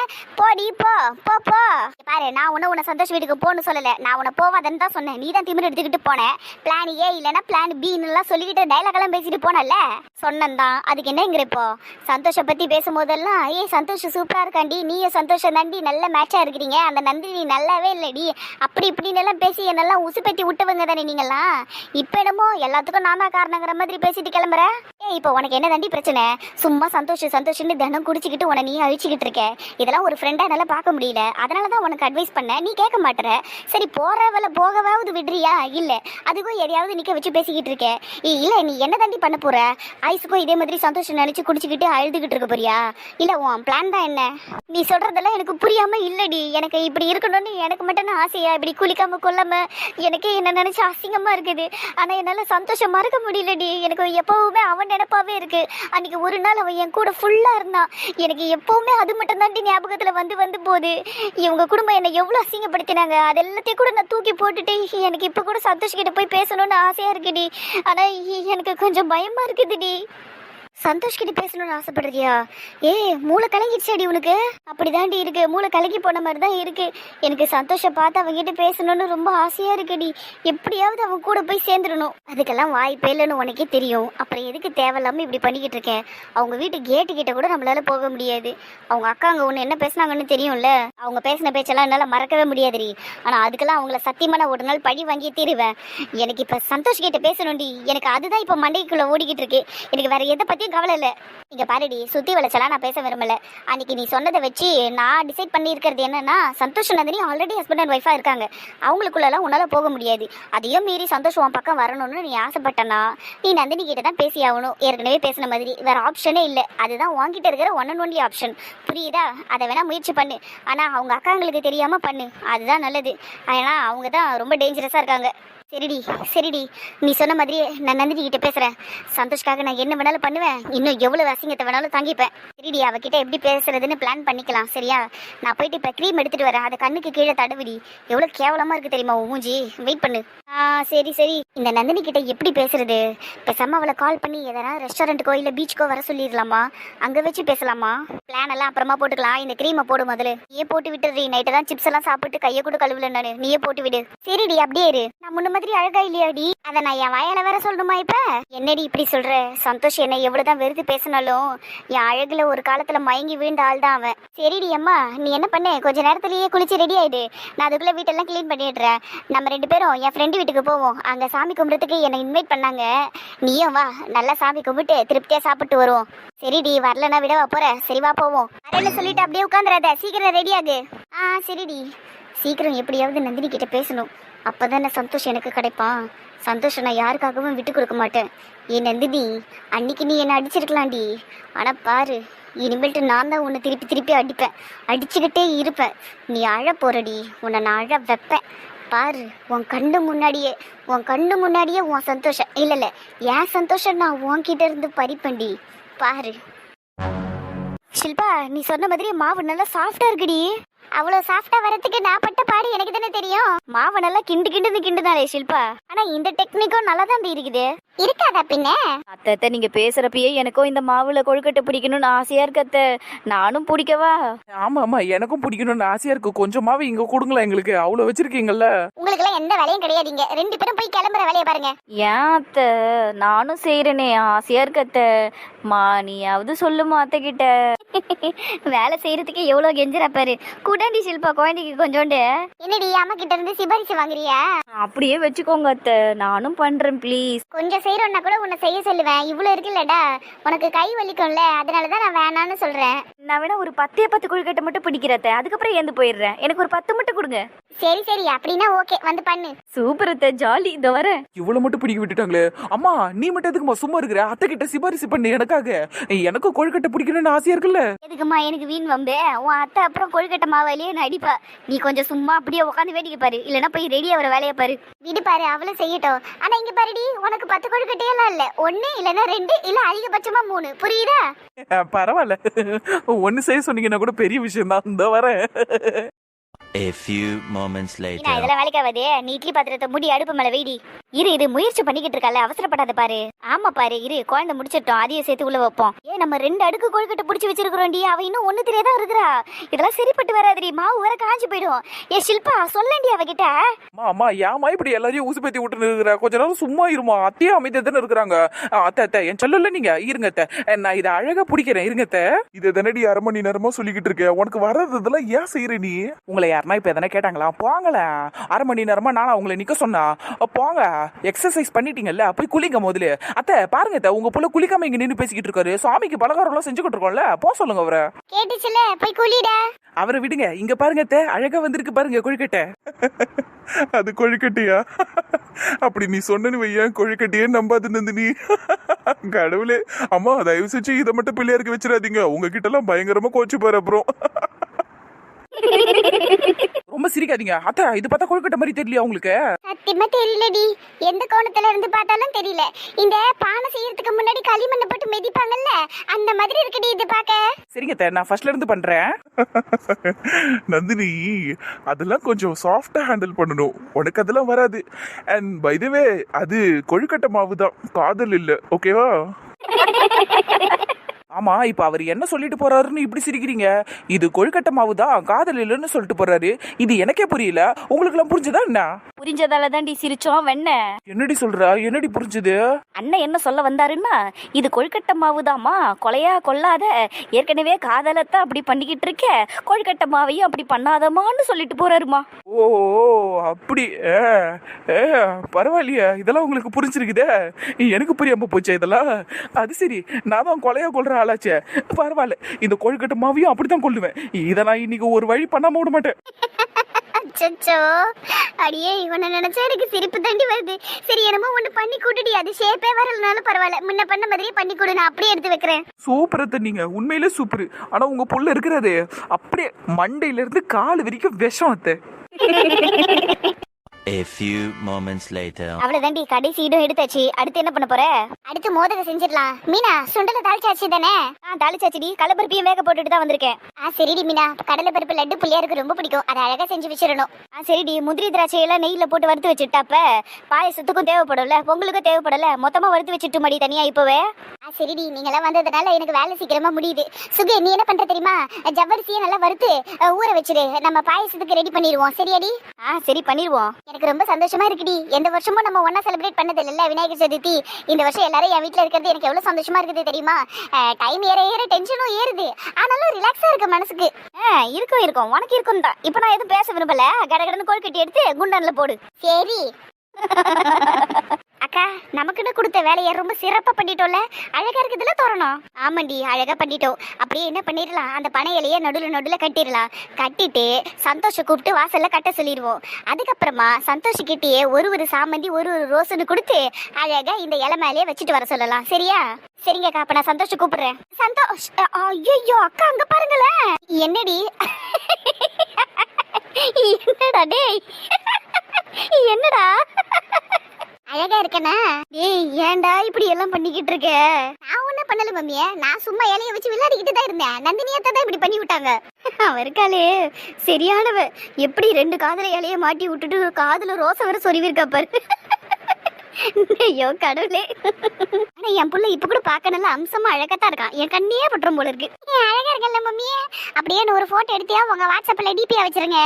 போடி போ போ போ. பாரு நான் உன்ன உன்னை சந்தோஷ் வீட்டுக்கு போன்னு சொல்லல. நான் உன்னை போவாதன்னு தான் சொன்னேன். நீ தான் எடுத்துக்கிட்டு போனேன் பிளான் ஏ இல்லைன்னா பிளான் பின்னு எல்லாம் சொல்லிக்கிட்டு டைலாக் எல்லாம் பேசிட்டு போனல சொன்னந்தான் அதுக்கு என்னங்கிற இப்போ? சந்தோஷ பத்தி பேசும்போதெல்லாம் ஏய் சந்தோஷ் சூப்பரா இருக்காண்டி நீயும் சந்தோஷம் தாண்டி நல்ல மேட்சா இருக்கிறீங்க. அந்த நந்தினி நல்லாவே இல்லடி. அப்படி இப்படின்னு எல்லாம் பேசி என்னெல்லாம் உசுப்பேத்தி விட்டவங்க தானே நீங்கெல்லாம்? இப்போ என்னமோ எல்லாத்துக்கும் நான் தான் காரணங்கிற மாதிரி பேசிட்டு கிளம்புற? இப்போ உனக்கு என்ன தாண்டி பிரச்சனை? சும்மா சந்தோஷம் சந்தோஷம்னு தினம் குடிச்சிக்கிட்டு உன நீ அழிச்சிக்கிட்டு இருக்க. இதெல்லாம் ஒரு ஃப்ரெண்டா என்னால பார்க்க முடியல. அதனால தான் உனக்கு அட்வைஸ் பண்ண. நீ கேட்க மாட்டேற. சரி போற வேலை போகவாவது விடுறியா? இல்ல. அதுக்கும் எதையாவது நிக்க வச்சு பேசிக்கிட்டு இருக்க. இல்லை இல்ல நீ என்ன தாண்டி பண்ண போற? ஐஸுக்கும் இதே மாதிரி சந்தோஷம் நினைச்சு குடிச்சிக்கிட்டு அழுதுகிட்டு இருக்க போறியா? இல்ல உன் பிளான் தான் என்ன? நீ சொல்றதெல்லாம் எனக்கு புரியாம இல்லடி. எனக்கு இப்படி இருக்கணும்னு எனக்கு மட்டும் தான் ஆசையா? இப்படி குளிக்காம கொல்லாமல் எனக்கு என்ன நினச்சி அசிங்கமா இருக்குது. ஆனா என்னால சந்தோஷம் மறக்க முடியலடி. எனக்கு எப்பவுமே அவன் நினப்பாவே இருக்கு. அன்னைக்கு ஒரு நாள் அவன் என் கூட ஃபுல்லா இருந்தான் எனக்கு எப்பவுமே அது மட்டும் தாண்டி ஞாபகத்துல வந்து வந்து போகுது. இவங்க குடும்பம் என்னை எவ்வளோ அசிங்கப்படுத்தினாங்க. அது எல்லாத்தையும் கூட நான் தூக்கி போட்டுட்டு எனக்கு இப்போ கூட சந்தோஷ் கிட்ட போய் பேசணும்னு ஆசையா இருக்குடி. ஆனா எனக்கு கொஞ்சம் பயமா இருக்குதுடி. சந்தோஷ் கிட்ட பேசணும்னு ஆசைப்படுறியா? ஏ மூளை கலங்கிடுச்சாடி உனக்கு. அப்படிதாண்டி இருக்கு. மூளை கலங்கி போன மாதிரி தான் இருக்கு. எனக்கு சந்தோஷ பார்த்து அவங்ககிட்ட பேசணும்னு ரொம்ப ஆசையா இருக்குடி. எப்படியாவது அவன் கூட போய் சேர்ந்துடணும். அதுக்கெல்லாம் வாய்ப்பே இல்லைன்னு உனக்கே தெரியும். அப்புறம் எதுக்கு தேவையில்லாம இப்படி பண்ணிக்கிட்டு இருக்கேன்? அவங்க வீட்டு கேட்டு கிட்ட கூட நம்மளால போக முடியாது. அவங்க அக்கா அங்க ஒன்று என்ன பேசுனாங்கன்னு தெரியும்ல? அவங்க பேசின பேச்செல்லாம் என்னால மறக்கவே முடியாதுடி. ஆனா அதுக்கெல்லாம் அவங்கள சத்தியமான நான் ஒரு நாள் பழி வாங்கியே தீருவேன். எனக்கு இப்ப சந்தோஷ் கிட்ட பேசணும்டி. எனக்கு அதுதான் இப்ப மண்டைக்குள்ள ஓடிக்கிட்டு இருக்கு. எனக்கு வேற எதை பத்தியும் கவலை இல்லை. இங்க பாருடி சுத்தி வளைச்சலாம் நான் பேச விரும்பல. அன்னைக்கு நீ சொன்னதை வச்சு நான் டிசைட் பண்ணி இருக்கிறது என்னன்னா Santhosh Nandini already husband and ஒய்ஃபா இருக்காங்க. அவங்களுக்குள்ளலாம் உன்னால போக முடியாது. அதையும் மீறி சந்தோஷ் உன் பக்கம் வரணும்னு நீ ஆசைப்பட்டனா நீ நந்தினி கிட்ட தான் பேசி ஆகணும். ஏற்கனவே பேசின மாதிரி வேற ஆப்ஷனே இல்லை. அதுதான் உன்கிட்ட இருக்கிற ஒன் அண்ட் ஒன்லி ஆப்ஷன் புரியுதா? அதை வேணா முயற்சி பண்ணு. ஆனா அவங்க அக்காங்களுக்கு தெரியாம பண்ணு. அதுதான் நல்லது. ஏன்னா அவங்க தான் ரொம்ப டேஞ்சரஸா இருக்காங்க. சரிடி சரிடி. நீ சொன்ன மாதிரியே நான் நந்தினி கிட்ட பேசுகிறேன் சந்தோஷ்காக நான் என்ன வேணாலும் பண்ணுவேன். இன்னும் எவ்வளோ அசிங்கத்தை வேணாலும் தாங்கிப்பேன். சரிடி அவகிட்ட எப்படி பேசுறதுன்னு பிளான் பண்ணிக்கலாம் சரியா? நான் போயிட்டு இப்போ க்ரீம் எடுத்துகிட்டு வரேன். அதை கண்ணுக்கு கீழே தடவிடி. எவ்வளோ கேவலமாக இருக்குது தெரியுமா மூஞ்சி? வெயிட் பண்ணு. ஆ சரி சரி. இந்த நந்தினி கிட்ட எப்படி பேசுறது? பேசாம அவளை கால் பண்ணி எதனா ரெஸ்டாரண்ட்டுக்கோ இல்லை பீச்சுக்கோ வர சொல்லிடலாமா? அங்கே வச்சு பேசலாமா? பிளான் எல்லாம் அப்புறமா போட்டுக்கலாம். இந்த க்ரீமை போடு முதல்ல. நீயே போட்டு விட்டுறீ நைட்டு தான் சிப்ஸ் எல்லாம் சாப்பிட்டு கையை கூட கழுவல நான். நீயே போட்டு விடு. சரிடி அப்படியே இரு. நான் முன்னமே மாதிரி அழகா இல்லையாடி? அத நான் என் வாயால வேற சொல்லணுமா இப்ப? என்னடி இப்படி சொல்ற? சந்தோஷ் என்னை எவ்வளவுதான் வெறுத்து பேசினாலும் என் அழகுல ஒரு காலத்துல மயங்கி விழுந்த ஆள் தான் அவன். சரிடி அம்மா நீ என்ன பண்ண? கொஞ்ச நேரத்திலேயே குளிச்சு ரெடி ஆயிடு. நான் அதுக்குள்ள வீட்டெல்லாம் கிளீன் பண்ணிடுறேன். நம்ம ரெண்டு பேரும் என் ஃப்ரெண்டு வீட்டுக்கு போவோம். அங்க சாமி கும்பிட்றதுக்கு என்னை இன்வைட் பண்ணாங்க. நீயும் வா நல்லா சாமி கும்பிட்டு திருப்தியா சாப்பிட்டு வருவோம். சரிடி வரலன்னா விடவா போற? சரி வா போவோம். வரேன்னு சொல்லிட்டு அப்படியே உட்காந்துறாத. சீக்கிரம் ரெடி ஆகு. ஆ சரிடி. சீக்கிரம் எப்படியாவது நந்தினி கிட்ட பேசணும். அப்போதானே சந்தோஷம் எனக்கு கிடைப்பான். சந்தோஷம் நான் யாருக்காகவும் விட்டு கொடுக்க மாட்டேன். ஏன் நந்தினி அன்னைக்கு நீ என்னை அடிச்சிருக்கலாம்டி. ஆனால் பாரு இனிமேல்ட்டு நான் தான் உன்னை திருப்பி திருப்பி அடிப்பேன். அடிச்சுக்கிட்டே இருப்பேன். நீ அழ போறடி உன்னை நான் அழ வைப்பேன். பாரு உன் கண்ணு முன்னாடியே உன் கண்ணு முன்னாடியே உன் சந்தோஷம் இல்லை இல்லை என் சந்தோஷம் நான் உன்கிட்ட இருந்து பறிப்பேன்டி. பாரு. ஷில்பா நீ சொன்ன மாதிரி மாவு நல்லா சாஃப்டாக இருக்குடி. அவ்வளவு சாஃப்டா வரதுக்கு நான் பட்ட பாடு எனக்கு தானே தெரியும். மாவு நல்லா கிண்டு கிண்டுன்னு கிண்டுதானே ஷில்பா. ஆனா இந்த டெக்னிக்கும் நல்லா தான் இருக்குது. இருக்காதா பின்ன? அத்தை அத்தை நீங்க பேசுறப்பயே எனக்கும் இந்த மாவுல கொழுக்கட்டை பிடிக்கணும்னு ஆசையா இருக்கு அத்தை. நானும் பிடிக்கவா? ஆமா ஆமா எனக்கும் பிடிக்கணும்னு ஆசையா இருக்கு. கொஞ்சமாவே இங்க கொடுங்களேன் எங்களுக்கு. அவ்வளவு வச்சிருக்கீங்கல்ல. உங்களுக்கு எல்லாம் எந்த வேலையும் கிடையாதுங்க. ரெண்டு பேரும் போய் கிளம்புற வேலையை பாருங்க. ஏன் அத்தை? நானும் செய்யறேனே ஆசையா இருக்கு அத்தை. மா நீயாவது சொல்லுமா அத்தை கிட்ட வேலை செய்யறதுக்கு எவ்வளவு கெஞ்சிரா பாரு குடாண்டி ஷில்பா குழந்தைக்கு கொஞ்சோண்டு. என்னடி அம்மா கிட்ட இருந்து சிபாரிசு வாங்குறியா? அப்படியே வச்சுக்கோங்க அத்தை. நானும் பண்றேன் ப்ளீஸ் கொஞ்சம் செய்யறோம்னா கூட உன்னை செய்ய சொல்லுவேன். இவ்வளவு இருக்குல்லடா. உனக்கு கை வலிக்கும்ல அதனாலதான் நான் வேணான்னு சொல்றேன். நான் வேணா ஒரு பத்தே பத்து கொழுக்கட்டை மட்டும் பிடிக்கிறேன் அத்தை. அதுக்கப்புறம் ஏந்து போயிடுறேன். எனக்கு ஒரு பத்து மட்டும் கொடுங்க. சரி சரி அப்படின்னா ஓகே. வந்து பண்ணு. சூப்பர் அத்தை ஜாலி. இந்த வரேன். இவ்வளவு மட்டும் பிடிக்க விட்டுட்டாங்களே. அம்மா நீ மட்டும் எதுக்குமா சும்மா இருக்கிற? அத்தை கிட்ட சிபாரிசு பண்ணு எனக்காக. எனக்கும் கொழுக்கட்டை பிடிக்கணும்னு ஆசையா இருக்குல்ல? எதுக்குமா எனக்கு வீண் வம்பு? உன் அத்தை அப்புறம் கொழுக்கட்டை மாவாலேயே நான் அடிப்பா. நீ கொஞ்சம் சும்மா அப்படியே உட்காந்து வேடிக்கை பாரு. இல்லைன்னா போய் ரெடி ஆகிற வேலையை பாரு. விடு பாரு அவளும் செய்யட்டும். ஆனா இங்க பாருடி உனக்கு பத்து கொழுக்கட்டையெல்லாம் இல்ல. ஒண்ணு இல்லைன்னா ரெண்டு இல்ல அதிகபட்சமா மூணு. புரியுதா? பரவாயில்ல. ஒன்னு செய்ய சொன்னீங்கன்னா கூட பெரிய விஷயம் தான் இந்த வரேன். A few moments நான் later. இதெல்லாம் வேலைக்காவது நீ இட்லி பாத்திரத்தை மூடி அடுப்பு மேல வெயிடி இரு இரு முயற்சி பண்ணிக்கிட்டு இருக்கல அவசரப்படாத பாரு. ஆமா பாரு இரு. குழந்தை முடிச்சிட்டோம். அதையும் சேர்த்து உள்ள வைப்போம். ஏ நம்ம ரெண்டு அடுக்கு கொழுக்கட்டை பிடிச்சி வச்சிருக்கிறோம்டி அவ இன்னும் ஒண்ணு தெரியாதான் இருக்கிறா? இதெல்லாம் சரிப்பட்டு வராதுடி. மாவு வேற காஞ்சு போயிடும். ஏ ஷில்பா சொல்லண்டி அவகிட்ட. அம்மா அம்மா ஏமா இப்படி எல்லாரையும் ஊசி பத்தி விட்டு இருக்கிற? கொஞ்ச நேரம் சும்மா இருமா. அத்தையும் அமைதியா தானே இருக்கிறாங்க. அத்தை அத்தை என் சொல்லல நீங்க. இருங்க அத்தை. நான் இதை அழகா பிடிக்கிறேன். இருங்க அத்தை. இதை தானடி அரை மணி நேரமா சொல்லிக்கிட்டு இருக்கேன் உனக்கு வர்றது இதெல்லாம் ஏன் செய்யற நீ? உங்களை யாருன்னா இப்ப எதனா கேட்டாங்களா? போங்களேன் அரை மணி நேரமா நானா உங்களை நிக்க சொன்னா. போங்க. எக்ஸசைஸ் பண்ணிட்டீங்கல்ல போய் குளிங்க முதல்ல. அத்தை பாருங்க அத்தை உங்க புள்ள குளிக்காம இங்க நின்னு பேசிக்கிட்டு இருக்காரு. சுவாமிக்கு பலகாரம் எல்லாம் செஞ்சுக்கிட்டு இருக்கோம்ல போ சொல்லுங்க அவரை. கேட்டுச்சுல போய் குளிடா. அவரை விடுங்க. இங்க பாருங்க அத்தை அழகா வந்திருக்கு பாருங்க கொழுக்கட்டை. அது கொழுக்கட்டையா? அப்படி நீ சொன்னு வையன் கொழுக்கட்டையே நம்பாது நந்தினி. கடவுளே. அம்மா தயவு செஞ்சு இதை மட்டும் பிள்ளையாருக்கு வச்சிடாதீங்க. உங்ககிட்ட எல்லாம் பயங்கரமா கோச்சு பாரு அப்புறம். ரொம்ப சிரிக்காதீங்க. அத்தா இது பார்த்தா கொழுக்கட்டை மாதிரி தெரியலையா உங்களுக்கு? சத்தியமா தெரியலடி. எந்த கோணத்துல இருந்து பார்த்தாலும் தெரியல. இந்த பானை செய்யறதுக்கு முன்னாடி களிமண்ணை போட்டு மிதிப்பாங்கல்ல? அந்த மாதிரி இருக்குடி இது பாக்க சரிங்க அத்தை நான் ஃபர்ஸ்ட்ல இருந்து பண்றேன். நந்தினி அதெல்லாம் கொஞ்சம் சாஃப்டா ஹேண்டில் பண்ணணும். உனக்கு அதெல்லாம் வராது. அண்ட் பை வே அது கொழுக்கட்டை மாவு தான் காதல் இல்ல. ஓகேவா ஆமா இப்ப அவர் என்ன சொல்லிட்டு போறாருன்னு இப்படி சிரிக்கிறீங்க? இது கொழுக்கட்டை மாவு தான் காதல் இல்லைன்னு சொல்லிட்டு போறாரு. இது எனக்கே புரியல. உங்களுக்கு எல்லாம் புரிஞ்சுதா என்ன? புரிஞ்சதால தாண்டி சிரிச்சோம். வெண்ண. என்னடி சொல்ற? என்னடி புரிஞ்சுது? அண்ணன் என்ன சொல்ல வந்தாருன்னா இது கொழுக்கட்டை மாவுதாம்மா. கொலையா கொல்லாத. ஏற்கனவே காதலத்தான் அப்படி பண்ணிக்கிட்டு இருக்க. கொழுக்கட்டை மாவையும் அப்படி பண்ணாதம்மான்னு சொல்லிட்டு போறாருமா. ஓ அப்படி. ஏ, பரவாயில்லையே. இதெல்லாம் உங்களுக்கு புரிஞ்சிருக்குதே. எனக்கு புரியாம போச்சே இதெல்லாம். அது சரி. நான் தான் கொலையா கொள்ற ஆளாச்சே பரவாயில்ல இந்த கொழுக்கட்டை மாவையும் அப்படித்தான் கொள்ளுவேன் இதை நான் இன்னைக்கு ஒரு வழி பண்ணாம விட மாட்டேன். அச்சச்சோ. அடியே உன்னை நினைச்சா எனக்கு சிரிப்பு தாண்டி வருது. சரி என்னமோ ஒண்ணு பண்ணி கூட்டுடி. அது ஷேப்பே வரலனாலும் பரவாயில்ல முன்ன பண்ண மாதிரியே பண்ணி கொடு. நான் அப்படியே எடுத்து வைக்கிறேன். சூப்பர் அத்தை நீங்க. உண்மையிலே சூப்பர். ஆனா உங்க புள்ள இருக்கிறது. அப்படியே மண்டையில இருந்து கால் வரைக்கும் விஷம் அத்தை. A few moments later. அவ்வளவுதாண்டி கடைசி இடம் எடுத்தாச்சு. அடுத்து என்ன பண்ண போற? அடுத்து மோதக செஞ்சிடலாம். மீனா சுண்டல தாளிச்சாச்சு தானே? ஆ தாளிச்சாச்சுடி. கடலைப்பருப்பையும் வேக போட்டுட்டு தான் வந்திருக்கேன். ஆ சரிடி மீனா. கடலப்பருப்பு லட்டு புள்ளியாருக்கு ரொம்ப பிடிக்கும். அதை அழகா செஞ்சு வச்சிடணும். ஆ சரிடி. முந்திரி திராட்சையெல்லாம் நெய்யில போட்டு வறுத்து வச்சுட்டாப்ப பாயசத்துக்கும் தேவைப்படல பொங்கலுக்கும் தேவைப்படல. மொத்தமா வறுத்து வச்சுட்டு மடி தனியா இப்பவே. ஆ சரிடி. நீங்க எல்லாம் வந்ததுனால எனக்கு வேலை சீக்கிரமா முடியுது. சுகே நீ என்ன பண்ற தெரியுமா? ஜவ்வரிசியை நல்லா வறுத்து ஊற வச்சிரு. நம்ம பாயசத்துக்கு ரெடி பண்ணிடுவோம். சரியாடி? ஆ சரி பண்ணிடுவோம். எனக்கு ரொம்ப சந்தோஷமா இருக்குடி. எந்த வருஷமும் நம்ம ஒண்ணா செலிப்ரேட் பண்ணது இல்ல விநாயகர் சதுர்த்தி? இந்த வருஷம் எல்லாரும் என் வீட்ல இருக்கிறது எனக்கு எவ்வளவு சந்தோஷமா இருக்குது தெரியுமா? டைம் ஏற ஏற டென்ஷனும் ஏறுது. ஆனாலும் ரிலாக்ஸா இருக்கு மனசுக்கு. இருக்கும் இருக்கும். உனக்கு இருக்கும் தான் இப்போ நான் எதுவும் பேச விரும்பல? கடகடன்னு கொழுக்கட்டி எடுத்து குண்டன்ல போடு. சரி. அக்கா நமக்குன்னு கொடுத்த வேலையை ரொம்ப சிறப்பாக பண்ணிட்டோம்ல. அழகா இருக்குதுல தோரணம். ஆமாண்டி அழகாக பண்ணிட்டோம். அப்படியே என்ன பண்ணிடலாம்? அந்த பனையிலையே நடுவில் நடுல கட்டிடலாம். கட்டிட்டு சந்தோஷ கூப்பிட்டு வாசல்ல கட்ட சொல்லிடுவோம். அதுக்கப்புறமா சந்தோஷக்கிட்டேயே ஒரு ஒரு சாமந்தி ஒரு ஒரு ரோஸுன்னு கொடுத்து அழகா இந்த இலை மேலேயே வச்சுட்டு வர சொல்லலாம். சரியா? சரிங்கக்கா அப்போ நான் சந்தோஷம் கூப்பிடுறேன். சந்தோஷ் ஐயோ அக்கா அங்க பாருங்களேன். என்னடி? என்னடா டேய்? என்னடா? அழகா இருக்கனா? டேய் ஏன்டா இப்படி எல்லாம் பண்ணிக்கிட்டு இருக்க? நான் ஒன்னும் பண்ணல மம்மிய. நான் சும்மா இலைய வச்சு விளையாடிக்கிட்டு தான் இருந்தேன். நந்தினியத்தை தான் இப்படி பண்ணி விட்டாங்க. அவ இருக்காளே. சரியானவ. எப்படி ரெண்டு காதல இலைய மாட்டி விட்டுட்டு காதுல ரோசை வர சொருவிருக்கா பாரு. ஐயோ கடவுளே. ஆனா என் புள்ள இப்ப கூட பார்க்க நல்லா அம்சமா அழகா தான் இருக்கான். என் கண்ணியே பட்டுரும் போல இருக்கு. அழகா இருக்கல்ல மம்மியே அப்படியே ஒரு போட்டோ எடுத்தியா? உங்க வாட்ஸ்அப்ல டிபியா வச்சிருங்க.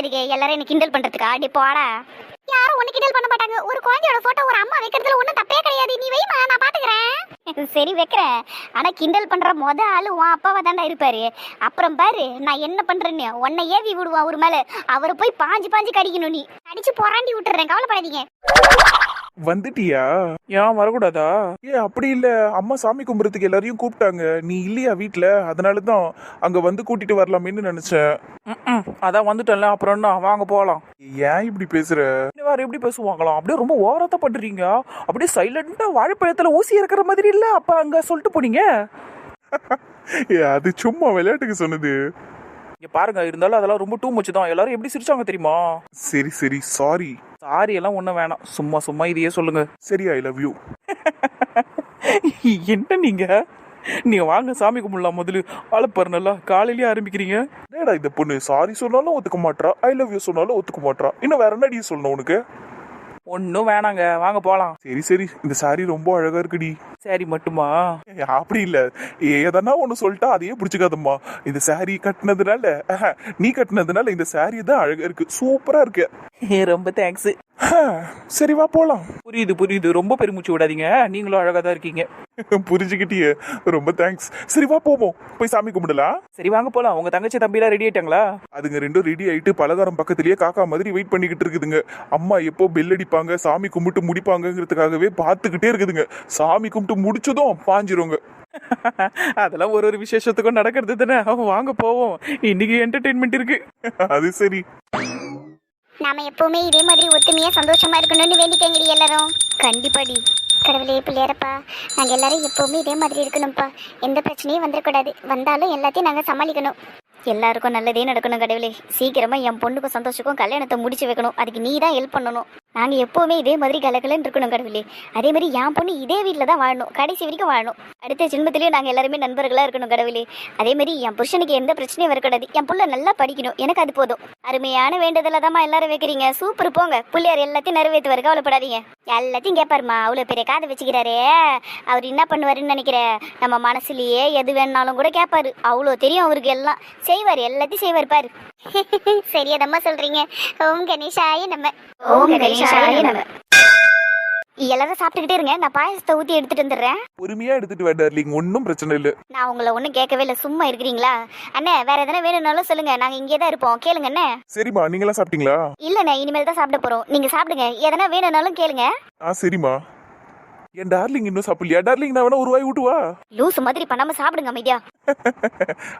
எதுக்கு எல்லாரும் என்ன கிண்டல் பண்றதுக்கா? அப்படி போடா. யாரும் ஒண்ணு கிண்டல் பண்ண மாட்டாங்க. ஒரு குழந்தையோட போட்டோ ஒரு அம்மா வைக்கிறதுல ஒண்ணும் தப்பே கிடையாது. நீ வைமா நான் பாத்துக்கிறேன். சரி வைக்கிறேன். ஆனா கிண்டல் பண்ற மொத ஆளு உன் அப்பாவா தாண்டா இருப்பாரு. அப்புறம் பாரு நான் என்ன பண்றேன்னு. உன்னை ஏவி விடுவான் ஒரு மேல. அவரை போய் பாஞ்சு பாஞ்சு கடிக்கணும் நீ. அடிச்சு போராண்டி விட்டுறேன். கவலைப்படாதீங்க. வந்துட்டியா? ஏன் வரக்கூடாதா? ஏ அப்படி இல்ல. அம்மா சாமி கும்பிட்றதுக்கு எல்லாரையும் கூப்பிட்டாங்க. நீ இல்லையா வீட்ல? அதனால தான் அங்க வந்து கூட்டிட்டு வரலாமேன்னு நினைச்சேன். அதான் வந்துட்டேன்ல. அப்புறம் என்ன? வாங்க போகலாம் ஏன் இப்படி பேசுற? வேற எப்படி பேசுவாங்களாம்? அப்படியே ரொம்ப ஓரத்தை பண்றீங்க. அப்படியே சைலண்டா வாழைப்பழத்துல ஊசி இறக்குற மாதிரி இல்ல? அப்ப அங்க சொல்லிட்டு போனீங்க? அது சும்மா விளையாட்டுக்கு சொன்னது. இங்க பாருங்க. இருந்தாலும் அதெல்லாம் ரொம்ப டூ மச் தான். எல்லாரும் எப்படி சிரிச்சாங்க தெரியுமா? சரி சரி. சாரி சாரி எல்லாம் ஒண்ணும் வேணாம். சும்மா சும்மா இதையே சொல்லுங்க. சரி ஐ லவ் யூ என்ன நீங்க? நீங்க வாங்க சாமி கும்பிடலாம் முதல்ல. ஆளப்பாரு நல்லா காலையிலேயே ஆரம்பிக்கிறீங்க. என்னடா இந்த பொண்ணு சாரி சொன்னாலும் ஒத்துக்க மாட்றா ஐ லவ் யூ சொன்னாலும் ஒத்துக்க மாட்றா. இன்னும் வேற என்னடி சொல்லணும் உனக்கு? ஒன்றும் வேணாங்க. வாங்க போலாம். சரி சரி. இந்த சாரி ரொம்ப அழகா இருக்குடி. சாரி மட்டுமா? அப்படி இல்ல. எதனா ஒண்ணு சொல்லிட்டா அதையே பிடிச்சிக்காதம்மா. இந்த சாரி கட்டினதுனால நீ கட்டினதுனால இந்த சாரி தான் அழகா இருக்கு. சூப்பரா இருக்கு. ரொம்ப தேங்க்ஸ் சரி வா போலாம். புரியுது புரியுது. ரொம்ப பெருமூச்சு விடாதீங்க. நீங்களும் அழகா தான் இருக்கீங்க. புரிஞ்சுக்கிட்டியே. ரொம்ப தேங்க்ஸ் சரி வா போவோம். போய் சாமி கும்பிடலாம் சரி வாங்க போலாம். உங்க தங்கச்சி தம்பிலாம் ரெடி ஆயிட்டாங்களா? அதுங்க ரெண்டும் ரெடி ஆயிட்டு பலகாரம் பக்கத்துலயே காக்கா மாதிரி வெயிட் பண்ணிக்கிட்டு இருக்குதுங்க. அம்மா எப்போ பெல் அடிப்பாங்க சாமி கும்பிட்டு முடிப்பாங்கங்கிறதுக்காகவே பார்த்துக்கிட்டே இருக்குதுங்க. சாமி கும்பிட்டு முடிச்சதும் பாஞ்சிருங்க. அதெல்லாம் ஒரு ஒரு விசேஷத்துக்கும் நடக்கிறது தானே. வாங்க போவோம். இன்னைக்கு என்டர்டைன்மெண்ட் இருக்கு. அது சரி. நாம எப்பவுமே இதே மாதிரி ஒத்துமையா சந்தோஷமா இருக்கணும்னு வேண்டிக்கங்கடி எல்லாரும். கண்டிப்பாடி கடவுளே பிள்ளையாரப்பா நாங்க எல்லாரும் எப்பவுமே இதே மாதிரி இருக்கணும்ப்பா. எந்த பிரச்சனையும் வந்துடக்கூடாது வந்தாலும் எல்லாத்தையும் நாங்க சமாளிக்கணும். எல்லாருக்கும் நல்லதே நடக்கணும் கடவுளே. சீக்கிரமா என் பொண்ணுக்கும் சந்தோஷக்கும் கல்யாணத்தை முடிச்சு வைக்கணும். அதுக்கு நீ தான் ஹெல்ப் பண்ணணும். நாங்க எப்போவுமே இதே மாதிரி கலக்கலன்னு இருக்கணும் கடவுளே. அதே மாதிரி என் பொண்ணு இதே வீட்டில் தான் வாழணும். கடைசி வரைக்கும் வாழணும். அடுத்த ஜென்மத்திலையும் நாங்கள் எல்லாருமே நண்பர்களா இருக்கணும் கடவுளே. அதே மாதிரி என் புருஷனுக்கு எந்த பிரச்சனையும் வரக்கூடாது. என் புள்ள நல்லா படிக்கணும். எனக்கு அது போதும். அருமையான வேண்டதில் தான்மா எல்லாரும் வைக்கிறீங்க. சூப்பர் போங்க. பிள்ளையார் எல்லாத்தையும் நிறைவேற்றுவாரு. கவலைப்படாதீங்க. எல்லாத்தையும் கேட்பாருமா அவ்வளோ பெரிய காதை வச்சுக்கிறாரே. அவர் என்ன பண்ணுவாருன்னு நினைக்கிறேன் நம்ம மனசுலயே எது வேணாலும் கூட கேட்பாரு. அவ்வளோ தெரியும் அவருக்கு எல்லாம். செய்வார். எல்லாத்தையும் செய்வார் பாரு. சரியாதம்மா சொல்றீங்க. ஓம் கணேஷாய நம்ம ஓம் நம்ம எல்லாரும் சாப்பிட்டுக்கிட்டே இருங்க. நான் பாயசத்தை ஊற்றி எடுத்துட்டு வந்துடுறேன். பொறுமையா எடுத்துட்டு வா டார்லிங் ஒன்றும் பிரச்சனை இல்லை. நான் உங்களை ஒன்றும் கேட்கவே இல்லை. சும்மா இருக்கிறீங்களா? அண்ணே வேற எதனா வேணும்னாலும் சொல்லுங்க. நாங்கள் இங்கே தான் இருப்போம். கேளுங்க அண்ணே. சரிம்மா நீங்களாம் சாப்பிட்டீங்களா? இல்லைண்ணே இனிமேல் தான் சாப்பிட போகிறோம் நீங்கள் சாப்பிடுங்க. எதனா வேணும்னாலும் கேளுங்க. ஆ சரிம்மா. என் டார்லிங் இன்னும் சாப்பிடலையா? டார்லிங் நான் வேணா ஒரு வாய் விட்டுவா லூசு மாதிரி பண்ணாம சாப்பிடுங்க அமைதியா.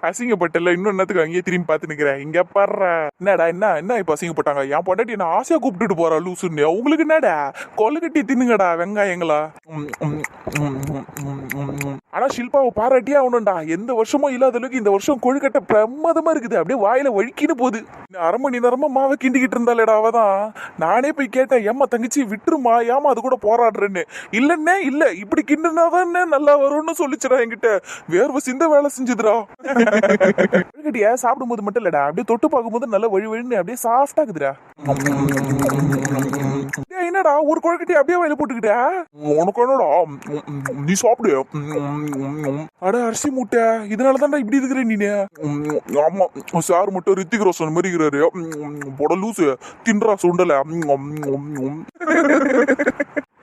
அசிங்கப்பட்டல இன்னும் என்னத்துக்கு அங்கேயே திரும்பி பார்த்து நிக்கிறேன் இங்க பாடுற என்னடா என்ன என்ன இப்ப அசிங்கப்பட்டாங்க? என் பொண்டாட்டி என்ன ஆசையா கூப்பிட்டுட்டு போறா லூசுன்னு? உங்களுக்கு என்னடா? கொல்லு கட்டி தின்னுங்கடா வெங்காயங்களா. ஆனா ஷில்பாவை பாராட்டியே ஆகணும்டா. எந்த வருஷமும் இல்லாத அளவுக்கு இந்த வருஷம் கொழுக்கட்டை பிரமாதமா இருக்குது. அப்படியே வாயில வழிக்கின்னு போகுது. அரை மணி நேரமா மாவை கிண்டிக்கிட்டு இருந்தாலேடா அவதான். நானே போய் கேட்டேன் ஏம்மா தங்கச்சி விட்டுருமா? ஏமா அது கூட போராடுறேன்னு? இல்லன்னே இல்ல இப்படி கிண்டுனாதான் நல்லா வரும்னு சொல்லிச்சுடா என்கிட்ட. வேர்வை சிந்த வேலை செஞ்சுதுடா. கொழுக்கட்டையா சாப்பிடும்போது மட்டும் இல்லடா. அப்படியே தொட்டு பார்க்கும்போது நல்லா வழி வழின்னு அப்படியே சாஃப்டா இருக்குதுடா. என்னடா ஒரு குழக்கட்டி அப்படியே வயல போட்டுக்கிட்ட? உனக்கு என்னடா? நீ சாப்பிடு. அட அரிசி மூட்டை. இதனால தான்டா இப்படி இருக்கிற நீ ஆமா சார் மட்டும் ரித்திக் ரோஷன் மாதிரி இருக்கிறாரு. போட லூசு. தின்றா சுண்டல.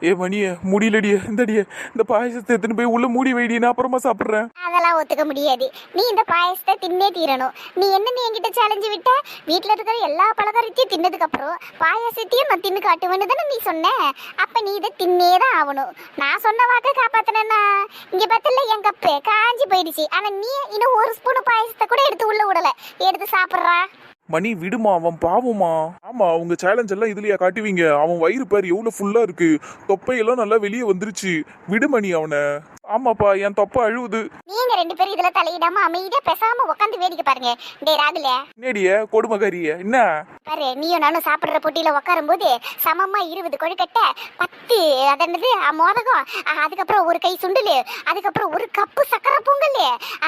ஏ மணிய முடியலடிய இந்தடிய இந்த பாயசத்தை எடுத்துன்னு போய் உள்ள மூடி வைடி நான் அப்புறமா சாப்பிடுறேன். அதெல்லாம் ஒத்துக்க முடியாது. நீ இந்த பாயசத்தை தின்னே தீரணும். நீ என்ன நீ என்கிட்ட சேலஞ்சு விட்ட? வீட்ல இருக்கிற எல்லா பலகாரத்தையும் தின்னதுக்கு அப்புறம் பாயாசத்தையும் நான் தின்னு காட்டுவேன்னு தானே நீ சொன்ன? அப்ப நீ இதை தின்னே தான் ஆகணும். நான் சொன்ன வாக்க காப்பாத்தினா இங்க பத்தில என் கப்பு காஞ்சி போயிடுச்சு. ஆனா நீ இன்னும் ஒரு ஸ்பூன் பாயசத்தை கூட எடுத்து உள்ள விடல. எடுத்து சாப்பிட்றா. மணி விடுமா அவன் பாவமா? ஆமா அவங்க சேலஞ்ச் எல்லாம் இதுலயா காட்டுவீங்க? அவன் வயிறு பேர் எவ்வளவு ஃபுல்லா இருக்கு. தொப்பையெல்லாம் நல்லா வெளியே வந்துருச்சு. விடு மணி அவனை. ஆமாப்பா என் தொப்பை அழுவுது. நீங்க ரெண்டு பேரும் இதுல தலையிடாம அமைதியா பேசாம உட்காந்து வேடிக்கை பாருங்க. டேய் ராகுல. என்னடிய கொடுமைக்காரிய என்ன? பாரு நீயும் நானும் சாப்பிடுற போட்டியில உட்காரும் போது சமமா இருபது கொழுக்கட்டை பத்து அது என்னது? அ, மோதகம். அதுக்கப்புறம் ஒரு கை சுண்டலு அதுக்கப்புறம் ஒரு கப்பு சக்கரை பொங்கல்.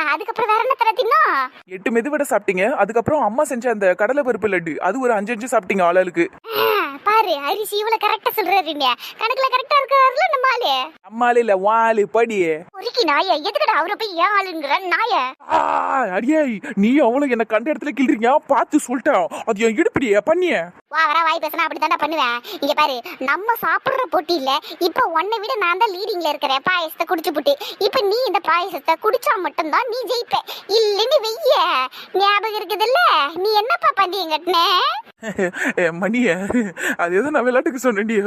அதுக்கப்புறம் வேற என்ன தர தின்னும் எட்டு மெதுவடை சாப்பிட்டீங்க அதுக்கப்புறம் அம்மா செஞ்ச அந்த கடலை பருப்பு லட்டு அது ஒரு அஞ்சு அஞ்சு சாப்பிட்டீங்க ஆளாளுக்கு. பாரு அரிசி இவ்வளவு கரெக்டா சொல்றாருங்க கணக்குல கரெக்டா இருக்கிறாருல நம்ம ஆளு. அம்மால இல்ல வாலு படி. பொறுக்கி நாய எதுக்கடா அவரை போய் ஏன் ஆளுங்கிற நாய. அடியே நீ அவளும் என்ன கண்ட இடத்துல கிள்றீங்க பார்த்து சொல்லிட்டேன். அது என் இடுப்படியே பண்ணிய வர வாய் பேசினா அப்படி பண்ணுவேன். இங்க பாரு நம்ம சாப்பிடுற போட்டியில இப்ப உன்னை விட நான் தான் லீடிங்ல இருக்கிறேன். பாயசத்தை குடிச்சு புட்டு. இப்ப நீ இந்த பாயசத்தை குடிச்சா மட்டும்தான் நீ ஜெயிப்ப. இல்லன்னு வெய்ய. ஞாபகம் இருக்குதுல்ல? நீ என்னப்பா பந்தயம் கட்டின? மணிய அது எதோ நான் விளையாட்டுக்கு சொன்னேன்டி.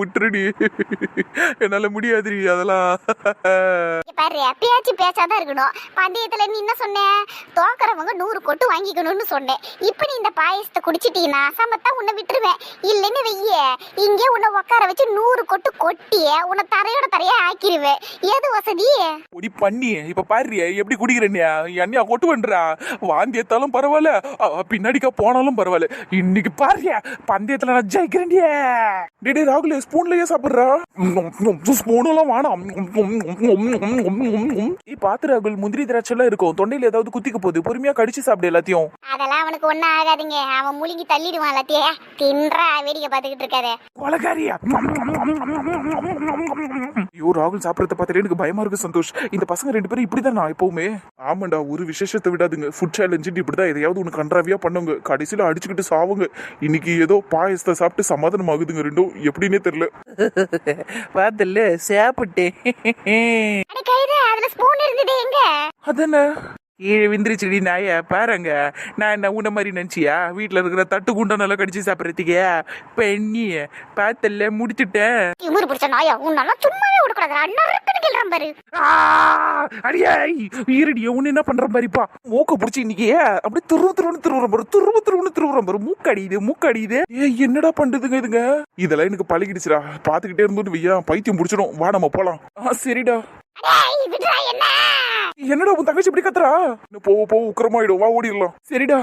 விட்டுருடி. என்னால முடியாதுடி அதெல்லாம். பாரு பேச்சு பேச்சாதான் இருக்கணும். பந்தயத்துல நீ என்ன சொன்ன? தோக்கறவங்க நூறு கொட்டு வாங்கிக்கணும்னு சொன்னேன். இப்ப நீ இந்த பாயசத்தை குடிச்சிட்டீங்கன்னா சமத்தா உன்னை விட்டுருவேன் இல்லைன்னு வெய்ய இங்கே உன்னை உட்கார வச்சு நூறு கொட்டு கொட்டிய உன்னை தரையோட தரையா ஆக்கிருவேன் எது வசதி ஒடி பண்ணி இப்ப பாரு எப்படி குடிக்கிறேன்யா என்னையா கொட்டு பண்றா வாந்தி எடுத்தாலும் பரவாயில்ல பின்னாடிக்கா போனாலும் பரவாயில்ல இன்னைக்கு பாருயா பந்தயத்துல நான் ஜெயிக்கிறேன்டியே டேடி ராகுல் ஸ்பூன்லயே சாப்பிடுறா ஸ்பூன் எல்லாம் வேணாம் பாத்து ராகுல் முந்திரி திராட்சை எல்லாம் இருக்கும் தொண்டையில ஏதாவது குத்திக்க போகுது பொறுமையா கடிச்சு சாப்பிடு எல்லாத்தையும் அதெல்லாம் அவனுக்கு ஒன்றும் ஆகாதுங்க அவன் முழுங்கி தள்ளிடுவான் எல்லாத்தையும் தின்றா வேடிக்கை பார்த்துக்கிட்டு இருக்காத கொலகாரியா ஐயோ ராகுல் சாப்பிடறத பார்த்துட்டு எனக்கு பயமா இருக்கு சந்தோஷ் இந்த பசங்க ரெண்டு பேரும் இப்படிதான் நான் எப்பவுமே ஆமாண்டா ஒரு விசேஷத்தை விடாதுங்க ஃபுட் சேலஞ்சுட்டு இப்படிதான் எதையாவது ஒன்று கன்றாவியா பண்ணுங்க கடைசியில அடிச்சுக்கிட்டு சாவுங்க இன்னைக்கு ஏதோ பாயசத்தை சாப்பிட்டு சமாதானம் ஆகுதுங்க ரெண்டும் எப்படின்னே தெரியல பார்த்தல சாப்பிட்டேன் அதுல ஸ்பூன் இருந்தது எங்க அதானே கீழே விந்திரிச்சுடி நாய பாருங்க. நான் என்ன உன்ன மாதிரி நினச்சியா? வீட்டில் இருக்கிற தட்டு குண்டை நல்லா கடிச்சு சாப்பிட்றதுக்கே? பெண்ணி பார்த்தல முடிச்சுட்டேன். திமுரு பிடிச்ச நாயா உன்னால சும்மாவே விடக்கூடாது அண்ணா கிள்றான் பாரு. ஆ, அடியே ஈரடிய உன்ன என்ன பண்ற மாதிரிப்பா மூக்க புடிச்சு இன்னைக்கு அப்படியே துருவ துருவனு திருவுறம் பாரு. துருவ துருவனு திருவுறம் பாரு. மூக்கடியுது மூக்கடியுது. ஏ என்னடா பண்றதுங்க இதுங்க? இதெல்லாம் எனக்கு பழகிடுச்சுடா. பாத்துக்கிட்டே இருந்துட்டு வையா பைத்தியம் புடிச்சிடும். வா நம்ம போலாம். ஆ சரிடா. என்னடா உன் தங்கச்சி இப்படி கத்துறா? இன்னும் போக போக உக்கரமாயிடும். வா ஓடிடலாம். சரிடா.